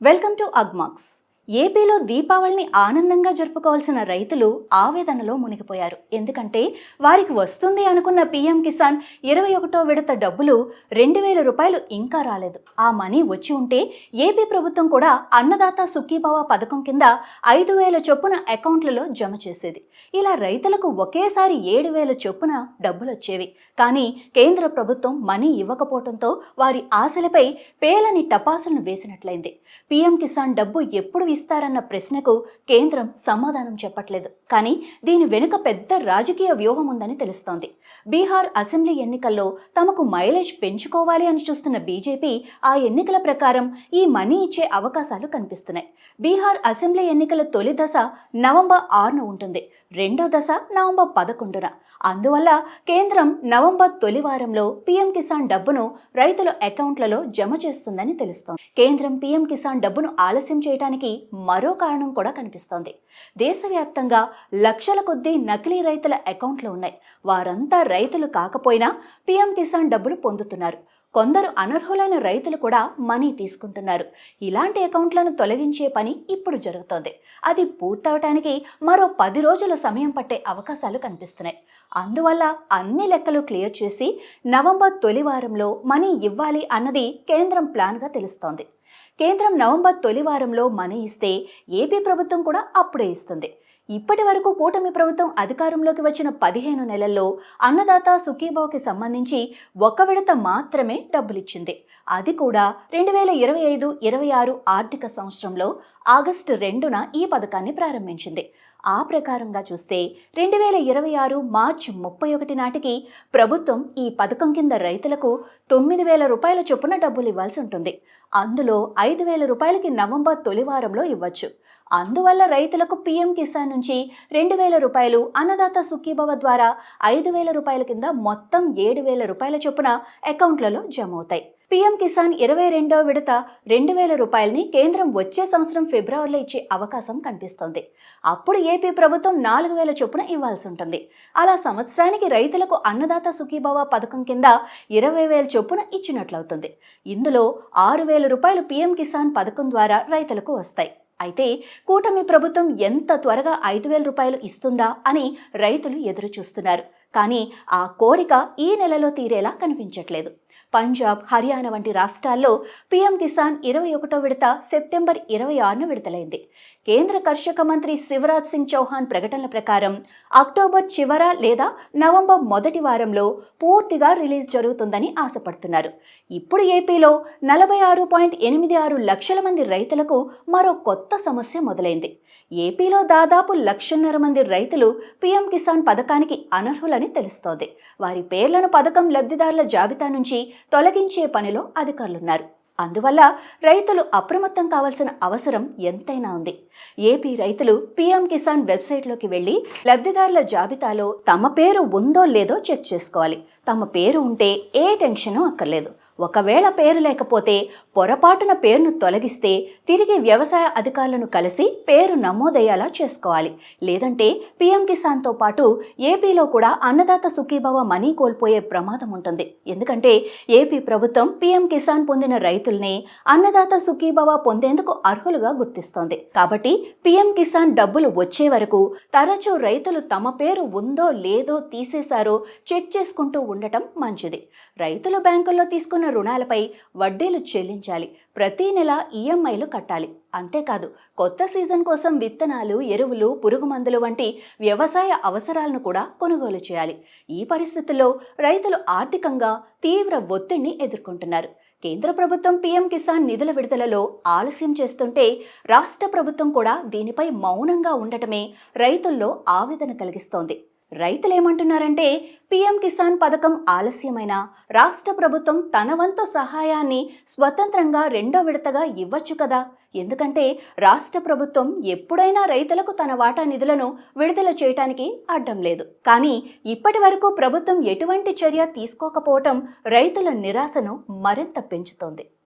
Welcome to Ugmarks. ఏపీలో దీపావళిని ఆనందంగా జరుపుకోవాల్సిన రైతులు ఆవేదనలో మునిగిపోయారు. ఎందుకంటే వారికి వస్తుంది అనుకున్న పీఎం కిసాన్ ఇరవై ఒకటో విడత డబ్బులు రెండు వేల రూపాయలు ఇంకా రాలేదు. ఆ మనీ వచ్చి ఉంటే ఏపీ ప్రభుత్వం కూడా అన్నదాత సుఖీభావ పథకం కింద ఐదు వేల చొప్పున అకౌంట్లలో జమ చేసేది. ఇలా రైతులకు ఒకేసారి ఏడు వేల చొప్పున డబ్బులు వచ్చేవి కానీ కేంద్ర ప్రభుత్వం మనీ ఇవ్వకపోవడంతో వారి ఆశలపై పేలని టపాసులను వేసినట్లయింది. పీఎం కిసాన్ డబ్బు ఎప్పుడు ఇస్తారన్న ప్రశ్నకు కేంద్రం సమాధానం చెప్పట్లేదు. కానీ దీని వెనుక పెద్ద రాజకీయ వ్యూహం ఉందని తెలుస్తోంది. బీహార్ అసెంబ్లీ ఎన్నికల్లో తమకు మైలేజ్ పెంచుకోవాలి అని చూస్తున్న బీజేపీ ఆ ఎన్నికల ప్రకారం ఈ మనీ ఇచ్చే అవకాశాలు కనిపిస్తున్నాయి. బీహార్ అసెంబ్లీ ఎన్నికల తొలి దశ నవంబర్ ఆరున ఉంటుంది. రెండో దశ నవంబర్ పదకొండున. అందువల్ల కేంద్రం నవంబర్ తొలి వారంలో పీఎం కిసాన్ డబ్బును రైతుల అకౌంట్లలో జమ చేస్తుందని తెలుస్తోంది. కేంద్రం పీఎం కిసాన్ డబ్బును ఆలస్యం చేయడానికి మరో కారణం కూడా కనిపిస్తోంది. దేశవ్యాప్తంగా లక్షల కొద్దీ నకిలీ రైతుల అకౌంట్లు ఉన్నాయి. వారంతా రైతులు కాకపోయినా పీఎం కిసాన్ డబ్బులు పొందుతున్నారు. కొందరు అనర్హులైన రైతులు కూడా మనీ తీసుకుంటున్నారు. ఇలాంటి అకౌంట్లను తొలగించే పని ఇప్పుడు జరుగుతోంది. అది పూర్తవటానికి మరో పది రోజుల సమయం పట్టే అవకాశాలు కనిపిస్తున్నాయి. అందువల్ల అన్ని లెక్కలు క్లియర్ చేసి నవంబర్ తొలి వారంలో మనీ ఇవ్వాలి అన్నది కేంద్రం ప్లాన్గా తెలుస్తోంది. కేంద్రం నవంబర్ తొలి వారంలో మనీ ఇస్తే ఏపీ ప్రభుత్వం కూడా అప్పుడే ఇస్తుంది. ఇప్పటి వరకు కూటమి ప్రభుత్వం అధికారంలోకి వచ్చిన పదిహేను నెలల్లో అన్నదాత సుఖీభావ్కి సంబంధించి ఒక విడత మాత్రమే డబ్బులిచ్చింది. అది కూడా రెండు వేల ఇరవై ఐదు ఇరవై ఆరు ఆర్థిక సంవత్సరంలో ఆగస్టు రెండున ఈ పథకాన్ని ప్రారంభించింది. ఆ ప్రకారంగా చూస్తే రెండు వేల ఇరవై ఆరు మార్చి ముప్పై ఒకటి నాటికి ప్రభుత్వం ఈ పథకం కింద రైతులకు తొమ్మిది వేల రూపాయల చొప్పున డబ్బులు ఇవ్వాల్సి ఉంటుంది. అందులో ఐదు వేల రూపాయలకి నవంబర్ తొలి వారంలో ఇవ్వచ్చు. అందువల్ల రైతులకు పీఎం కిసాన్ నుంచి రెండు వేల రూపాయలు అన్నదాత సుఖీభవ ద్వారా ఐదు వేల రూపాయల కింద మొత్తం ఏడు వేల రూపాయల చొప్పున అకౌంట్లలో జమ అవుతాయి పీఎం కిసాన్ ఇరవై రెండో విడత రెండు వేల రూపాయలని కేంద్రం వచ్చే సంవత్సరం ఫిబ్రవరిలో ఇచ్చే అవకాశం కనిపిస్తోంది. అప్పుడు ఏపీ ప్రభుత్వం నాలుగు వేల చొప్పున ఇవ్వాల్సి ఉంటుంది. అలా సంవత్సరానికి రైతులకు అన్నదాత సుఖీభవ పథకం కింద ఇరవై వేల చొప్పున ఇచ్చినట్లవుతుంది. ఇందులో ఆరు వేల రూపాయలు పీఎం కిసాన్ పథకం ద్వారా రైతులకు వస్తాయి. అయితే కూటమి ప్రభుత్వం ఎంత త్వరగా ఐదు వేల రూపాయలు ఇస్తుందా అని రైతులు ఎదురు చూస్తున్నారు కానీ ఆ కోరిక ఈ నెలలో తీరేలా కనిపించట్లేదు. పంజాబ్ హర్యానా వంటి రాష్ట్రాల్లో పీఎం కిసాన్ ఇరవై ఒకటో విడత సెప్టెంబర్ ఇరవై ఆరున విడుదలైంది. కేంద్ర కర్షక మంత్రి శివరాజ్ సింగ్ చౌహాన్ ప్రకటనల ప్రకారం అక్టోబర్ చివర లేదా నవంబర్ మొదటి వారంలో పూర్తిగా రిలీజ్ జరుగుతుందని ఆశపడుతున్నారు. ఇప్పుడు ఏపీలో నలభై ఆరు పాయింట్ ఎనిమిది ఆరు లక్షల మంది రైతులకు మరో కొత్త సమస్య మొదలైంది. ఏపీలో దాదాపు లక్షన్నర మంది రైతులు పీఎం కిసాన్ పథకానికి అనర్హులని తెలుస్తోంది. వారి పేర్లను పథకం లబ్ధిదారుల జాబితా నుంచి తొలగించే పనిలో అధికారులున్నారు. అందువల్ల రైతులు అప్రమత్తం కావాల్సిన అవసరం ఎంతైనా ఉంది. ఏపీ రైతులు పీఎం కిసాన్ వెబ్సైట్లోకి వెళ్ళి లబ్ధిదారుల జాబితాలో తమ పేరు ఉందో లేదో చెక్ చేసుకోవాలి. తమ పేరు ఉంటే ఏ టెన్షను అక్కర్లేదు. ఒకవేళ పేరు లేకపోతే పొరపాటున పేరును తొలగిస్తే తిరిగి వ్యవసాయ అధికారులను కలిసి పేరు నమోదయ్యేలా చేసుకోవాలి. లేదంటే పీఎం కిసాన్తో పాటు ఏపీలో కూడా అన్నదాత సుఖీభవ మనీ కోల్పోయే ప్రమాదం ఉంటుంది. ఎందుకంటే ఏపీ ప్రభుత్వం పీఎం కిసాన్ పొందిన రైతుల్ని అన్నదాత సుఖీభవ పొందేందుకు అర్హులుగా గుర్తిస్తోంది. కాబట్టి పీఎం కిసాన్ డబ్బులు వచ్చే వరకు తరచూ రైతులు తమ పేరు ఉందో లేదో తీసేశారో చెక్ చేసుకుంటూ ఉండటం మంచిది. రైతులు బ్యాంకుల్లో తీసుకున్న రుణాలపై వడ్డీలు చెల్లించాలి. ప్రతి నెల ఈఎంఐలు కట్టాలి. అంతేకాదు కొత్త సీజన్ కోసం విత్తనాలు ఎరువులు పురుగు మందులు వంటి వ్యవసాయ అవసరాలను కూడా కొనుగోలు చేయాలి. ఈ పరిస్థితుల్లో రైతులు ఆర్థికంగా తీవ్ర ఒత్తిడిని ఎదుర్కొంటున్నారు. కేంద్ర ప్రభుత్వం పీఎం కిసాన్ నిధుల విడుదలలో ఆలస్యం చేస్తుంటే రాష్ట్ర ప్రభుత్వం కూడా దీనిపై మౌనంగా ఉండటమే రైతుల్లో ఆవేదన కలిగిస్తోంది. రైతులు ఏమంటున్నారంటే పీఎం కిసాన్ పథకం ఆలస్యమైన రాష్ట్ర ప్రభుత్వం తన వంతు సహాయాన్ని స్వతంత్రంగా రెండో విడతగా ఇవ్వచ్చు కదా? ఎందుకంటే రాష్ట్ర ప్రభుత్వం ఎప్పుడైనా రైతులకు తన వాటా నిధులను విడుదల చేయటానికి అడ్డం లేదు. కానీ ఇప్పటి వరకు ప్రభుత్వం ఎటువంటి చర్య తీసుకోకపోవటం రైతుల నిరాశను మరింత పెంచుతోంది.